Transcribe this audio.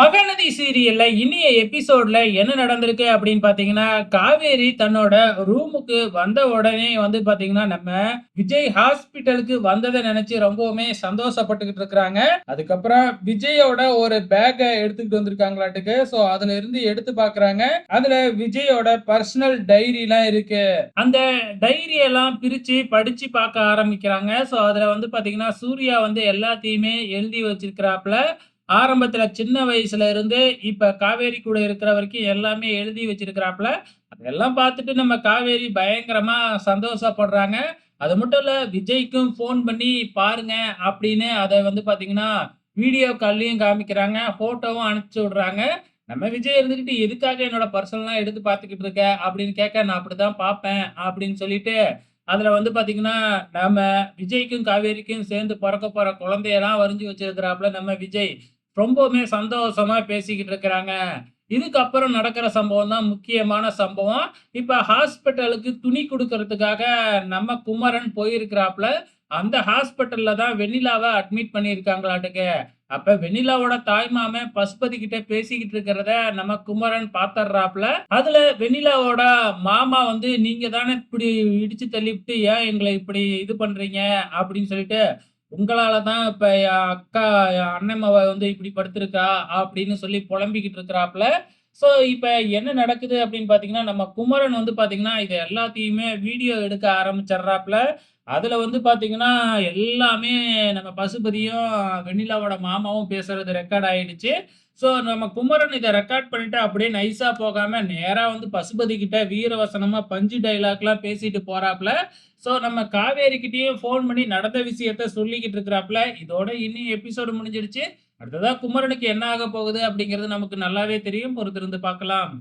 மகநதி சீரியல்ல இனிய எபிசோட்ல என்ன நடந்திருக்கு அப்படின்னு பாத்தீங்கன்னா காவேரி தன்னோட ரூமுக்கு வந்த உடனே வந்து பாத்தீங்கன்னா நம்ம விஜய் ஹாஸ்பிட்டலுக்கு வந்ததை நினைச்சு ரொம்பவுமே சந்தோஷப்பட்டுக்கிட்டு இருக்கிறாங்க. அதுக்கப்புறம் விஜயோட ஒரு பேக்கை எடுத்துக்கிட்டு வந்திருக்காங்களாட்டுக்கு. சோ அதுல இருந்து எடுத்து பாக்குறாங்க. அதுல விஜயோட பர்சனல் டைரி எல்லாம் இருக்கு. அந்த டைரி எல்லாம் பிரிச்சு படிச்சு பார்க்க ஆரம்பிக்கிறாங்க. சோ அதுல வந்து பாத்தீங்கன்னா சூர்யா வந்து எல்லாத்தையுமே எழுதி வச்சிருக்கிறாப்ல ஆரம்பத்துல சின்ன வயசுல இருந்து இப்ப காவேரி கூட இருக்கிற வரைக்கும் எல்லாமே எழுதி வச்சிருக்கிறாப்ல அதெல்லாம் பார்த்துட்டு நம்ம காவேரி பயங்கரமா சந்தோஷப்படுறாங்க. அது மட்டும் இல்ல விஜய்க்கும் ஃபோன் பண்ணி பாருங்க அப்படின்னு அதை வந்து பாத்தீங்கன்னா வீடியோ கால்லையும் காமிக்கிறாங்க போட்டோவும் அனுப்பிச்சு விடுறாங்க. நம்ம விஜய் இருந்துகிட்டு எதுக்காக என்னோட பர்சனல்லாம் எடுத்து பார்த்துக்கிட்டு இருக்க? அப்படின்னு கேட்க நான் அப்படிதான் பார்ப்பேன் அப்படின்னு சொல்லிட்டு அதுல வந்து பாத்தீங்கன்னா நம்ம விஜய்க்கும் காவேரிக்கும் சேர்ந்து பிறக்க போற குழந்தையெல்லாம் வரைஞ்சி வச்சிருக்கிறாப்புல நம்ம விஜய். ரொம்பவுமே சந்தோஷமா பேசிக்கிட்டு இருக்கிறாங்க. இதுக்கப்புறம் நடக்கிற சம்பவம் தான் முக்கியமான சம்பவம். இப்ப ஹாஸ்பிட்டலுக்கு துணி கொடுக்கறதுக்காக நம்ம குமரன் போயிருக்கிறாப்புல. அந்த ஹாஸ்பிட்டல்ல தான் வெண்ணிலாவை அட்மிட் பண்ணியிருக்காங்களாட்டுக்கு. அப்ப வெண்ணிலாவோட தாய்மாம பசுபதி கிட்ட பேசிக்கிட்டு இருக்கிறத நம்ம குமரன் பாத்துறாப்ல அதுல வெண்ணிலாவோட மாமா வந்து நீங்க தானே இப்படி இடிச்சு தள்ளிவிட்டு ஏன் எங்களை இப்படி இது பண்றீங்க? அப்படின்னு சொல்லிட்டு உங்களால தான் இப்ப என் அக்கா என் வந்து இப்படி படுத்திருக்கா அப்படின்னு சொல்லி புலம்பிக்கிட்டு இருக்கிறாப்ல ஸோ இப்ப என்ன நடக்குது அப்படின்னு பாத்தீங்கன்னா நம்ம குமரன் வந்து பாத்தீங்கன்னா இது எல்லாத்தையுமே வீடியோ எடுக்க ஆரம்பிச்சிடுறாப்ல அதில் வந்து பார்த்தீங்கன்னா எல்லாமே நம்ம பசுபதியும் வெண்ணிலாவோட மாமாவும் பேசுறது ரெக்கார்ட் ஆயிடுச்சு. ஸோ நம்ம குமரன் இதை ரெக்கார்ட் பண்ணிட்டு அப்படியே நைஸாக போகாமல் நேராக வந்து பசுபதி கிட்ட வீரவசனமா பஞ்சு டைலாக்லாம் பேசிட்டு போகிறாப்புல ஸோ நம்ம காவேரிக்கிட்டேயும் ஃபோன் பண்ணி நடந்த விஷயத்த சொல்லிக்கிட்டு இருக்கிறாப்ல இதோட இனி எபிசோடு முடிஞ்சிடுச்சு. அடுத்ததாக குமரனுக்கு என்ன ஆக போகுது அப்படிங்கிறது நமக்கு நல்லாவே தெரியும். பொறுத்திருந்து பார்க்கலாம்.